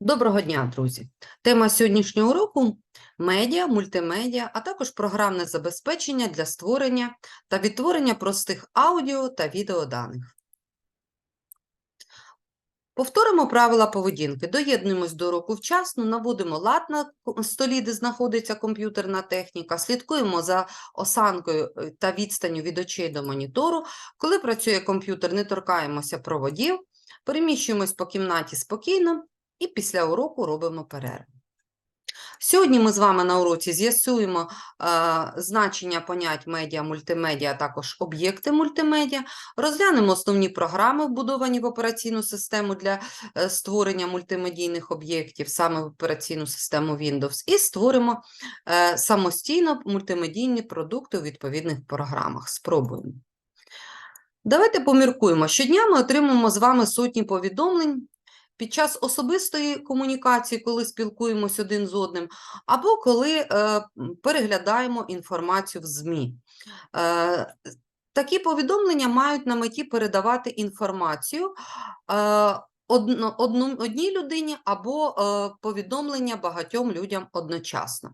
Доброго дня, друзі! Тема сьогоднішнього уроку – медіа, мультимедіа, а також програмне забезпечення для створення та відтворення простих аудіо та відеоданих. Повторимо правила поведінки. Доєднуємось до уроку вчасно, наводимо лад на столі, де знаходиться комп'ютерна техніка, слідкуємо за осанкою е, та відстанню від очей до монітору. Коли працює комп'ютер, не торкаємося проводів, переміщуємось по кімнаті спокійно і після уроку робимо перерву. Сьогодні ми з вами на уроці з'ясуємо е, значення понять медіа, мультимедіа, а також об'єкти мультимедіа, розглянемо основні програми, вбудовані в операційну систему для е, створення мультимедійних об'єктів, саме в операційну систему Windows, і створимо е, самостійно мультимедійні продукти у відповідних програмах. Спробуємо. Давайте поміркуємо. Щодня ми отримуємо з вами сотні повідомлень під час особистої комунікації, коли спілкуємось один з одним, або коли е, переглядаємо інформацію в ЗМІ. Е, такі повідомлення мають на меті передавати інформацію е, одну, одній людині або е, повідомлення багатьом людям одночасно.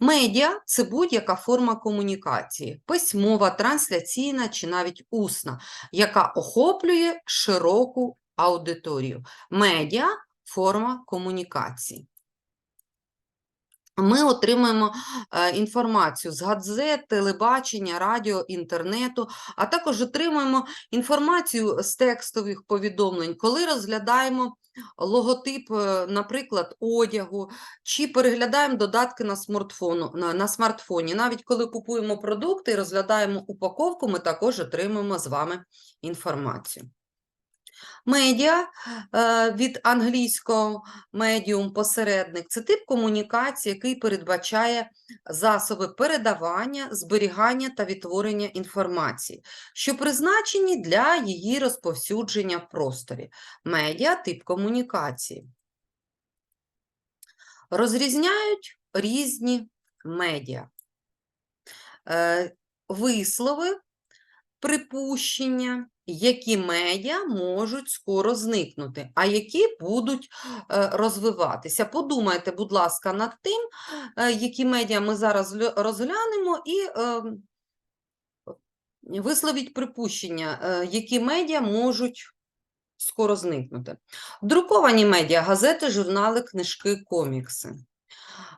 Медіа це будь-яка форма комунікації, письмова, трансляційна чи навіть усна, яка охоплює широку аудиторію. Медіа форма комунікації. Ми отримуємо е, інформацію з газет, телебачення, радіо, інтернету, а також отримуємо інформацію з текстових повідомлень, коли розглядаємо логотип, е, наприклад, одягу, чи переглядаємо додатки на, смартфону, на, на смартфоні. Навіть коли купуємо продукти і розглядаємо упаковку, ми також отримуємо з вами інформацію. Медіа е, від англійського медіум посередник це тип комунікації, який передбачає засоби передавання, зберігання та відтворення інформації, що призначені для її розповсюдження в просторі. Медіа тип комунікації. Розрізняють різні медіа. Е, Вислови, припущення, які медіа можуть скоро зникнути, а які будуть е, розвиватися. Подумайте, будь ласка, над тим, е, які медіа ми зараз розглянемо, і е, висловіть припущення, які медіа можуть скоро зникнути. Друковані медіа, газети, журнали, книжки, комікси.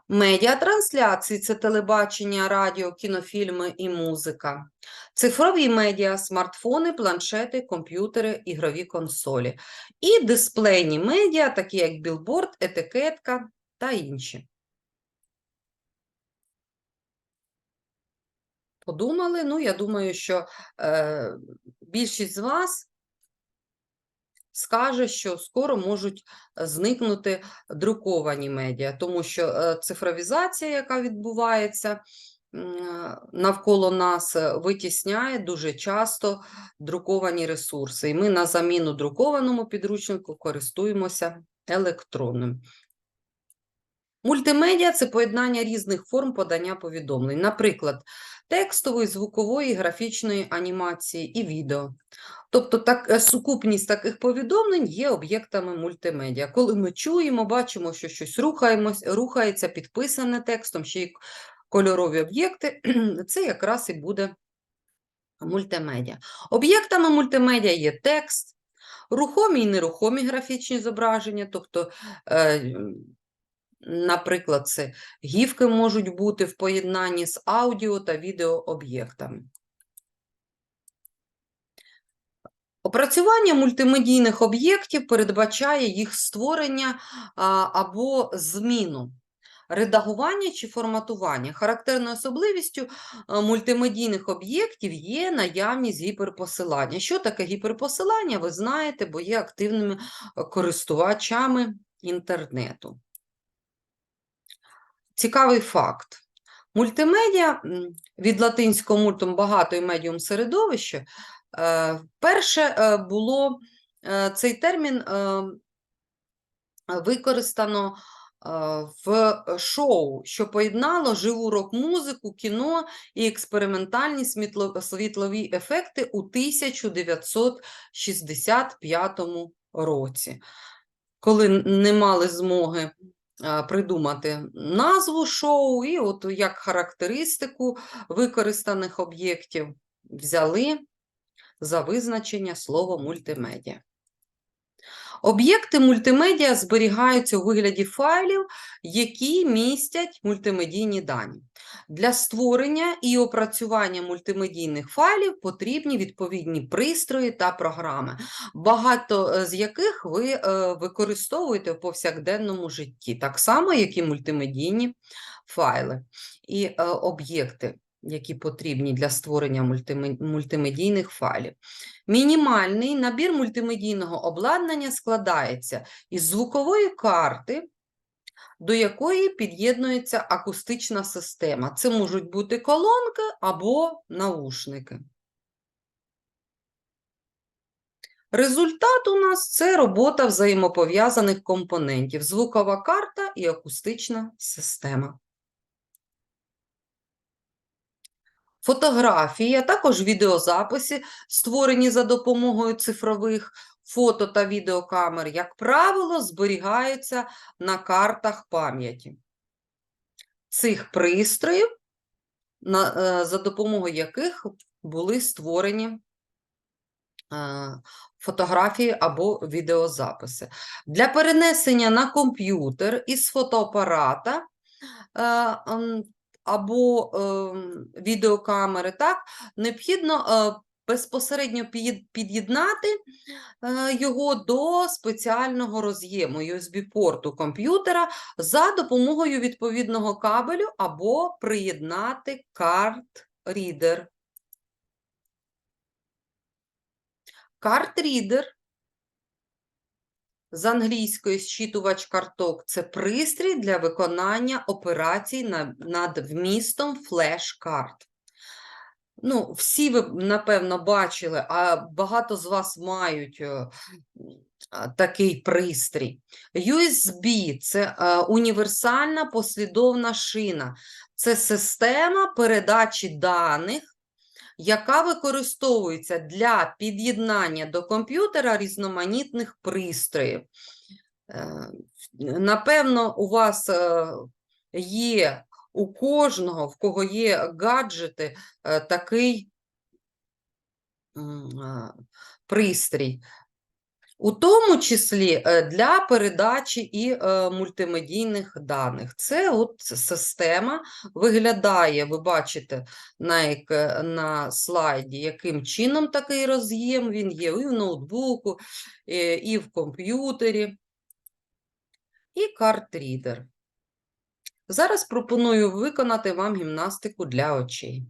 Медіатрансляції – це телебачення, радіо, кінофільми і музика. Цифрові медіа, смартфони, планшети, комп'ютери, ігрові консолі. І дисплейні медіа, такі як білборд, етикетка та інші. Подумали? Ну, я думаю, що е, більшість з вас скаже, що скоро можуть е, зникнути друковані медіа, тому що е, цифровізація, яка відбувається е, навколо нас, витісняє дуже часто друковані ресурси. І ми на заміну друкованому підручнику користуємося електронним. Мультимедіа це поєднання різних форм подання повідомлень, наприклад, текстової, звукової, графічної анімації і відео. Тобто так, е, сукупність таких повідомлень є об'єктами мультимедіа. Коли ми чуємо, бачимо, що щось рухаємось, рухається, підписане текстом, ще й кольорові об'єкти, це якраз і буде мультимедіа. Об'єктами мультимедіа є текст, рухомі і нерухомі графічні зображення, тобто е, Наприклад, це гівки можуть бути в поєднанні з аудіо та відеооб'єктами. Опрацювання мультимедійних об'єктів передбачає їх створення або зміну, редагування чи форматування. Характерною особливістю мультимедійних об'єктів є наявність гіперпосилання. Що таке гіперпосилання, ви знаєте, бо є активними користувачами інтернету. Цікавий факт. Мультимедіа від латинського мультум багато і медіум середовище. е, Вперше е, було е, цей термін використано в шоу, що поєднало живу рок-музику, кіно і експериментальні світлові ефекти у 1965 році, коли не мали змоги придумати назву шоу, і от як характеристику використаних об'єктів взяли за визначення слово мультимедіа. Об'єкти мультимедіа зберігаються у вигляді файлів, які містять мультимедійні дані. Для створення і опрацювання мультимедійних файлів потрібні відповідні пристрої та програми, багато е, з яких ви е, використовуєте в повсякденному житті, так само, як і мультимедійні файли і е, об'єкти, які потрібні для створення мультимедійних файлів. Мінімальний набір мультимедійного обладнання складається із звукової карти, до якої під'єднується акустична система. Це можуть бути колонки або наушники. Результат у нас це робота взаємопов'язаних компонентів, звукова карта і акустична система. Фотографії, а також відеозаписи, створені за допомогою цифрових фото та відеокамер, як правило, зберігаються на картах пам'яті цих пристроїв, е, за допомогою яких були створені е, фотографії або відеозаписи. Для перенесення на комп'ютер із фотоапарата е, ем, або ем, відеокамери, так, необхідно безпосередньо під'єднати е, його до спеціального роз'єму USB-порту комп'ютера за допомогою відповідного кабелю або приєднати карт-рідер. Карт-рідер з англійської щитувач карток це пристрій для виконання операцій над вмістом флеш-карт. Ну, всі ви, напевно, бачили, а багато з вас мають е, такий пристрій. USB – це е, універсальна послідовна шина. Це система передачі даних, яка використовується для під'єднання до комп'ютера різноманітних пристроїв. Е, Напевно, у вас є у кожного, в кого є гаджети, е, такий пристрій. У тому числі е, для передачі і е, мультимедійних даних. Це от система виглядає, ви бачите на, на слайді, яким чином такий роз'єм він є і в ноутбуку, і в комп'ютері, і карт-рідер. Зараз пропоную виконати вам гімнастику для очей.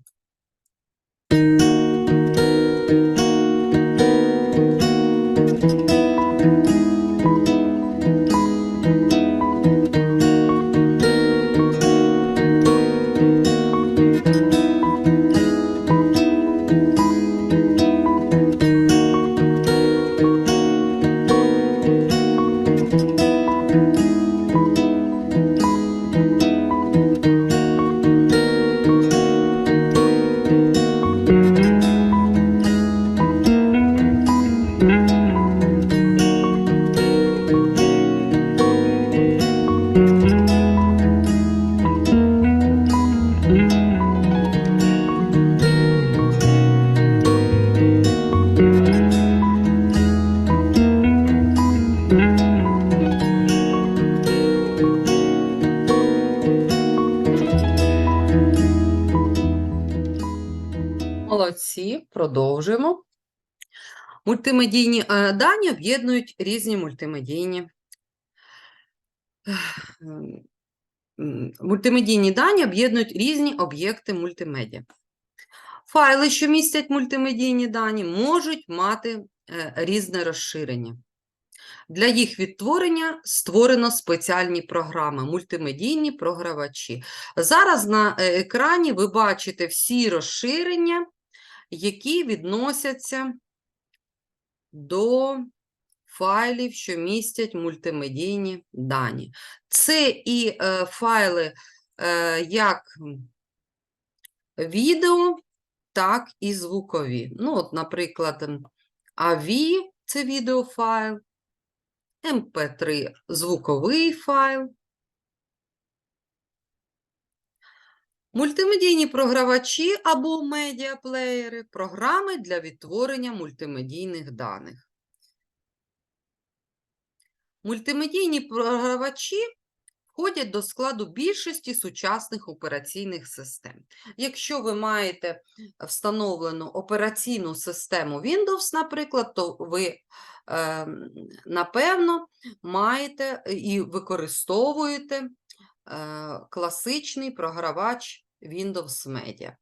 Молодці, продовжуємо. Мультимедійні е, дані об'єднують різні мультимедійні. Мультимедійні дані об'єднують різні об'єкти мультимедіа. Файли, що містять мультимедійні дані, можуть мати е, різне розширення. Для їх відтворення створено спеціальні програми, мультимедійні програвачі. Зараз на е, екрані ви бачите всі розширення, які відносяться до файлів, що містять мультимедійні дані. Це і е, файли е, як відео, так і звукові. Ну, от, наприклад, AVI – це відеофайл, MP3 звуковий файл. Мультимедійні програвачі або медіаплеєри – програми для відтворення мультимедійних даних. Мультимедійні програвачі входять до складу більшості сучасних операційних систем. Якщо ви маєте встановлену операційну систему Windows, наприклад, то ви, е, напевно, маєте і використовуєте е, класичний програвач Windows Media.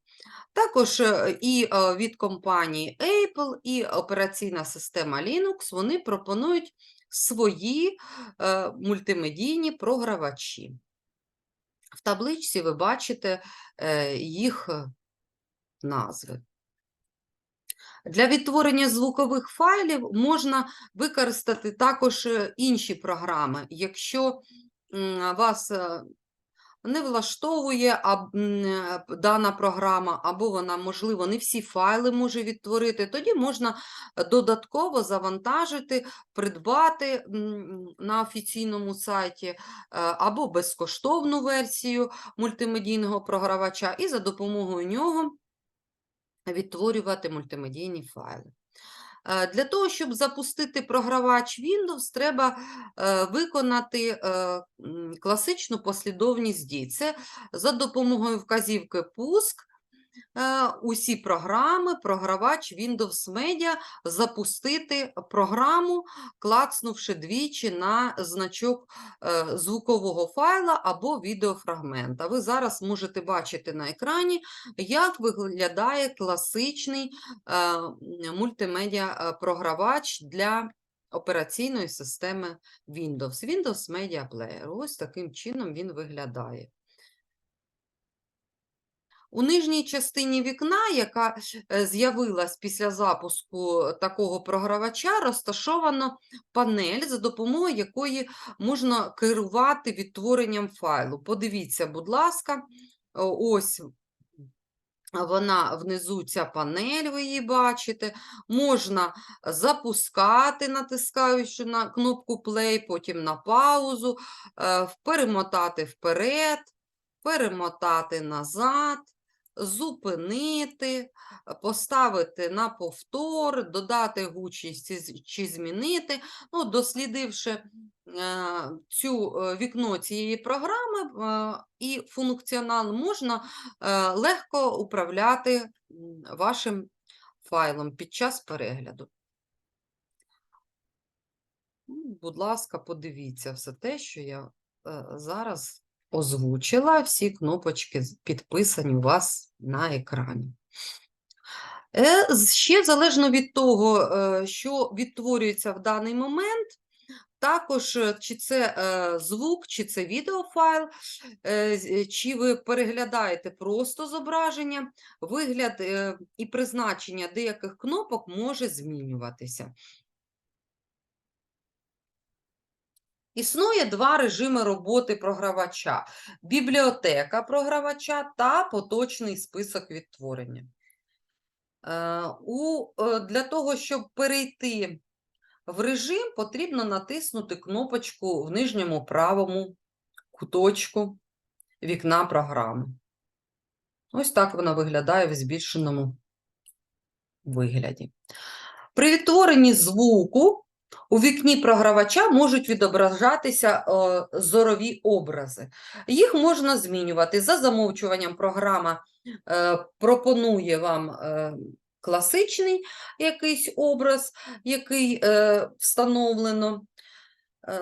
Також е, і е, від компанії Apple, і операційна система Linux вони пропонують свої е, мультимедійні програвачі. В табличці ви бачите їх назви. Для відтворення звукових файлів можна використати також інші програми. Якщо вас не влаштовує е, дана програма, або вона, можливо, не всі файли може відтворити, тоді можна додатково завантажити, придбати на офіційному сайті е, або безкоштовну версію мультимедійного програвача, і за допомогою нього відтворювати мультимедійні файли. Е, Для того, щоб запустити програвач Windows, треба е, виконати е, класичну послідовність дій. Це за допомогою вказівки «Пуск» усі програми, програвач Windows Media, запустити програму, клацнувши двічі на значок е, звукового файла або відеофрагмента. Ви зараз можете бачити на екрані, як виглядає класичний е, мультимедіа-програвач для операційної системи Windows. Windows Media Player. Ось таким чином він виглядає. У нижній частині вікна, яка е, з'явилась після запуску такого програвача, розташовано панель, за допомогою якої можна керувати відтворенням файлу. Подивіться, будь ласка, ось вона внизу ця панель, ви її бачите. Можна запускати, натискаючи на кнопку play, потім на паузу, е, перемотати вперед, перемотати назад, зупинити, поставити на повтор, додати гучність чи змінити. Ну, дослідивши е, цю е, вікно цієї програми е, і функціонал, можна легко управляти вашим файлом під час перегляду. Ну, Будь ласка, подивіться все те, що я зараз озвучила. Всі кнопочки підписані у вас на екрані. Е, Ще залежно від того, е, що відтворюється в даний момент, також е, чи це звук, чи це відеофайл, чи ви переглядаєте просто зображення, вигляд і призначення деяких кнопок може змінюватися. Існує два режими роботи програвача: бібліотека програвача та поточний список відтворення. Е, е, Для того, щоб перейти в режим, потрібно натиснути кнопочку в нижньому правому куточку вікна програми. Ось так вона виглядає в збільшеному вигляді. При відтворенні звуку у вікні програвача можуть відображатися е, зорові образи. Їх можна змінювати. За замовчуванням програма е, пропонує вам е, класичний якийсь образ, який е, встановлено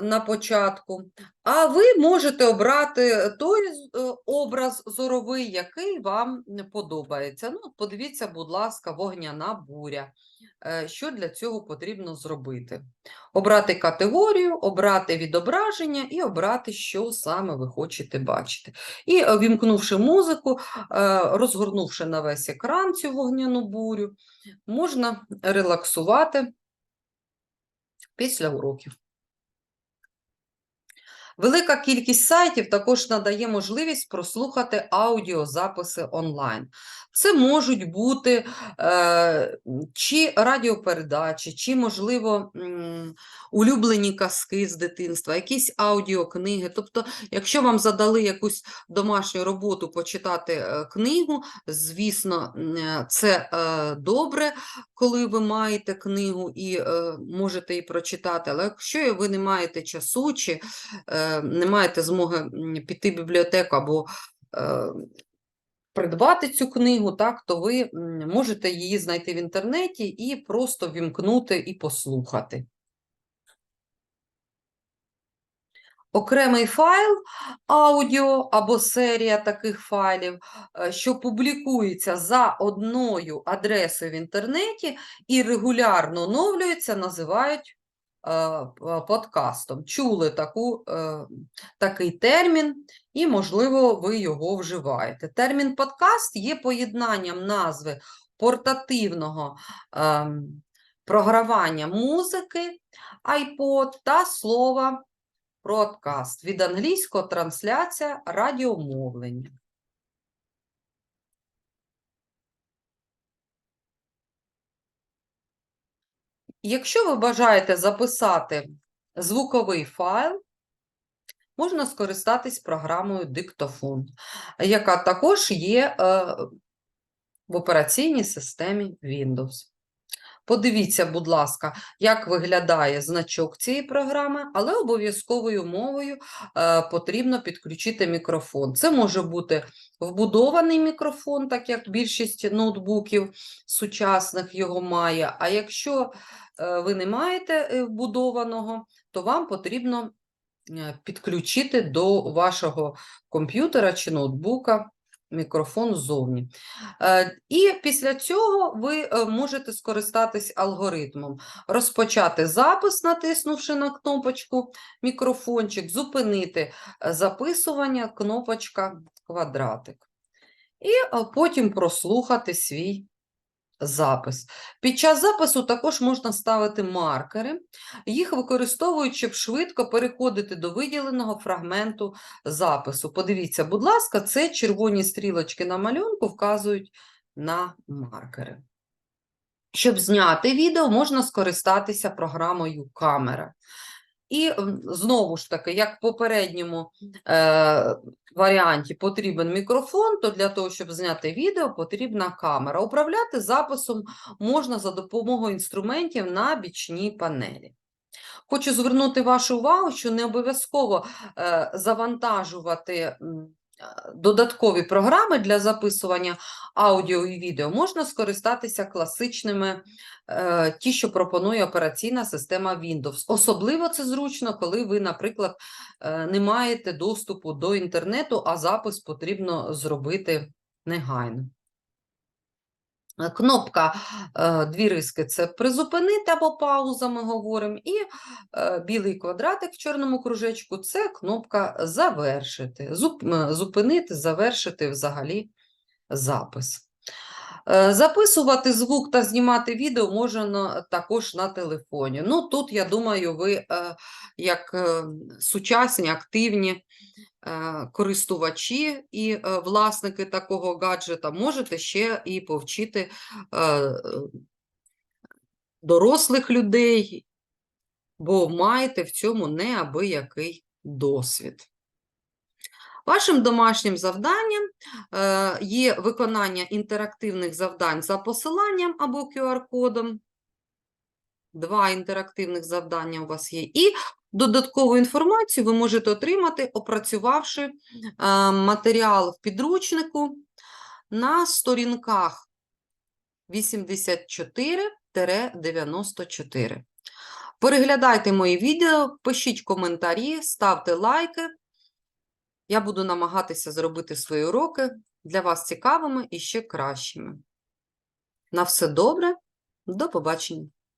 на початку. А ви можете обрати той е, образ зоровий, який вам подобається. Ну, подивіться, будь ласка, вогняна буря. Е, Що для цього потрібно зробити? Обрати категорію, обрати відображення і обрати, що саме ви хочете бачити. І е, вімкнувши музику, е, розгорнувши на весь екран цю вогняну бурю, можна релаксувати після уроків. Велика кількість сайтів також надає можливість прослухати аудіозаписи онлайн. Це можуть бути е, чи радіопередачі, чи, можливо, улюблені казки з дитинства, якісь аудіокниги. Тобто, якщо вам задали якусь домашню роботу почитати е, книгу, звісно, е, це е, добре, коли ви маєте книгу і е, можете її прочитати. Але якщо ви не маєте часу, чи е, не маєте змоги піти в бібліотеку або е, придбати цю книгу, так, то ви можете її знайти в інтернеті і просто вімкнути і послухати. Окремий файл аудіо або серія таких файлів, е, що публікується за одною адресою в інтернеті і регулярно оновлюється, називають подкастом. Чули таку, е, такий термін, і, можливо, ви його вживаєте. Термін подкаст є поєднанням назви портативного ем, програвання музики iPod та слова Бродкаст від англійського трансляція радіомовлення. Якщо ви бажаєте записати звуковий файл, можна скористатись програмою Диктофон, яка також є е, в операційній системі Windows. Подивіться, будь ласка, як виглядає значок цієї програми, але обов'язковою мовою е, потрібно підключити мікрофон. Це може бути вбудований мікрофон, так як більшість ноутбуків сучасних його має. А якщо е, ви не маєте е, вбудованого, то вам потрібно підключити до вашого комп'ютера чи ноутбука мікрофон ззовні. Е, І після цього ви е, можете скористатись алгоритмом. Розпочати запис, натиснувши на кнопочку мікрофончик, зупинити е, записування, кнопочка квадратик. І потім прослухати свій запис. Під час запису також можна ставити маркери, їх використовують, щоб швидко переходити до виділеного фрагменту запису. Подивіться, будь ласка, це червоні стрілочки на малюнку вказують на маркери. Щоб зняти відео, можна скористатися програмою камера. І знову ж таки, як в попередньому е, варіанті потрібен мікрофон, то для того, щоб зняти відео, потрібна камера. Управляти записом можна за допомогою інструментів на бічній панелі. Хочу звернути вашу увагу, що не обов'язково е, завантажувати додаткові програми для записування аудіо і відео. Можна скористатися класичними, е, ті, що пропонує операційна система Windows. Особливо це зручно, коли ви, наприклад, е, не маєте доступу до інтернету, а запис потрібно зробити негайно. Е, Кнопка е, дві риски це призупинити або пауза, ми говоримо, і е, білий квадратик в чорному кружечку це кнопка завершити, зупинити, завершити взагалі запис. Е, Записувати звук та знімати відео можна також на телефоні. Ну, тут, я думаю, ви е, як е, сучасні, активні користувачі і власники такого гаджета можете ще і повчити дорослих людей, бо маєте в цьому неабиякий досвід. Вашим домашнім завданням е, є виконання інтерактивних завдань за посиланням або QR-кодом. Два інтерактивних завдання у вас є. І додаткову інформацію ви можете отримати, опрацювавши е, матеріал в підручнику на сторінках 84-94. Переглядайте мої відео, пишіть коментарі, ставте лайки. Я буду намагатися зробити свої уроки для вас цікавими і ще кращими. На все добре, до побачення!